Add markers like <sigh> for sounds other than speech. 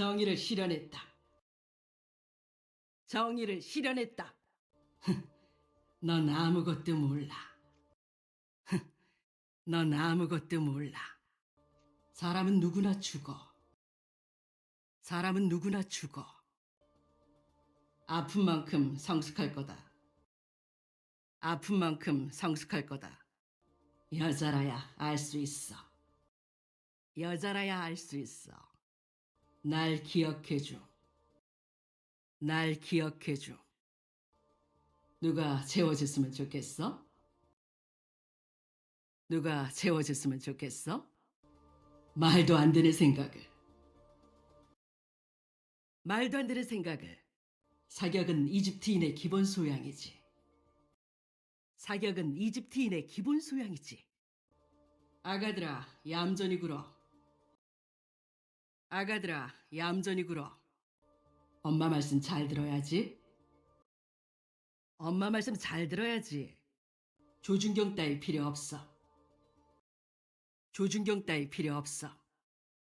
정의를 실현했다. 정의를 실현했다. <laughs> 넌 아무것도 몰라. <laughs> 넌 아무것도 몰라. 사람은 누구나 죽어. 사람은 누구나 죽어. 아픈 만큼 성숙할 거다. 아픈 만큼 성숙할 거다. 여자라야 알 수 있어. 여자라야 알 수 있어. 날 기억해줘. 날 기억해줘. 누가 채워줬으면 좋겠어? 누가 채워줬으면 좋겠어? 말도 안 되는 생각을. 말도 안 되는 생각을. 사격은 이집트인의 기본 소양이지. 사격은 이집트인의 기본 소양이지. 아가들아, 얌전히 굴어. 아가들아, 얌전히 굴어. 엄마 말씀 잘 들어야지. 엄마 말씀 잘 들어야지. 조준경 따위 필요 없어. 조준경 따위 필요 없어.